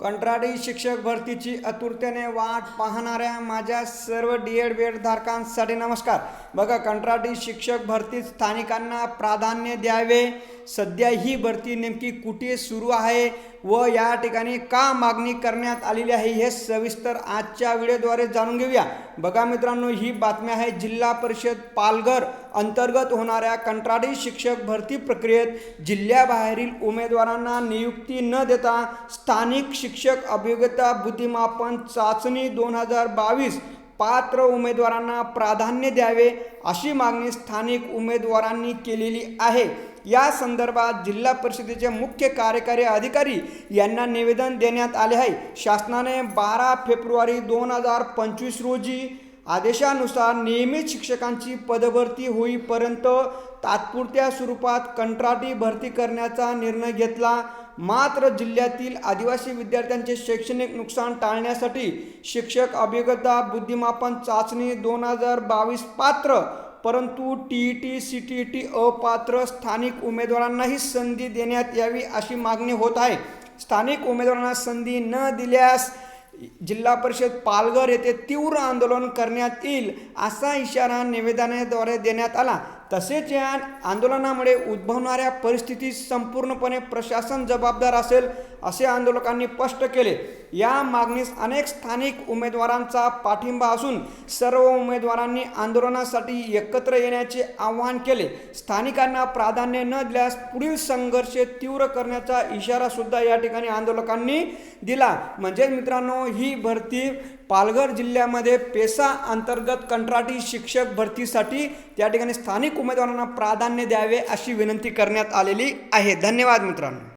कंत्राटी शिक्षक भरतीची आतुरतेने वाट पाहणाऱ्या माझ्या सर्व डी एड बी एड धारकांसाठी नमस्कार. बघा कंत्राटी शिक्षक भरतीत स्थानिकांना प्राधान्य द्यावे सध्या ही भरती नेमकी कुठे सुरू आहे व या ठिकाणी का मागणी करण्यात आलेली आहे हे सविस्तर आजच्या व्हिडिओद्वारे जाणून घेऊया. बघा मित्रांनो ही बातमी आहे जिल्हा परिषद पालघर अंतर्गत होणाऱ्या कंत्राटी शिक्षक भरती प्रक्रियेत जिल्ह्याबाहेरील उमेदवारांना नियुक्ती न देता स्थानिक शिक्षक अभियोग्यता बुद्धिमापन चाचणी दोन हजार बावीस पात्र उमेदवारांना प्राधान्य द्यावे अशी मागणी स्थानिक उमेदवारांनी केलेली आहे. या संदर्भात जिल्हा परिषदेचे मुख्य कार्यकारी अधिकारी यांना निवेदन देण्यात आले आहे. शासनाने बारा फेब्रुवारी दोन हजार पंचवीस रोजी आदेशानुसार नियमित शिक्षकांची पदभरती होईपर्यंत तात्पुरत्या स्वरूपात कंत्राटी भरती करण्याचा निर्णय घेतला. मात्र जिल्ह्यातील आदिवासी विद्यार्थ्यांचे शैक्षणिक नुकसान टाळण्यासाठी शिक्षक अभिगता बुद्धिमापन चाचणी दोन हजार बावीस पात्र परंतु T E T C T E T अपात्र स्थानिक उमेदवारांनाही संधी देण्यात यावी अशी मागणी होत आहे. स्थानिक उमेदवारांना संधी न दिल्यास जिल्हा परिषद पालघर येथे तीव्र आंदोलन करण्यात येईल असा इशारा निवेदनाद्वारे देण्यात आला. तसेच या आंदोलनामुळे उद्भवणाऱ्या परिस्थितीत संपूर्णपणे प्रशासन जबाबदार असेल. असे आंदोलकांनी स्पष्ट केले. या मागणीस अनेक स्थानिक उमेदवारांचा पाठिंबा असून सर्व उमेदवारांनी आंदोलनासाठी एकत्र येण्याचे आवाहन केले. स्थानिकांना प्राधान्य न दिल्यास पुढील संघर्ष तीव्र करण्याचा इशारा सुद्धा या ठिकाणी आंदोलकांनी दिला. म्हणजे मित्रांनो ही भरती पालघर जिल्ह्यामध्ये पेसा अंतर्गत कंत्राटी शिक्षक भरतीसाठी त्या ठिकाणी स्थानिक उमेदवारांना प्राधान्य द्यावे अशी विनंती करण्यात आलेली आहे. धन्यवाद मित्रांनो.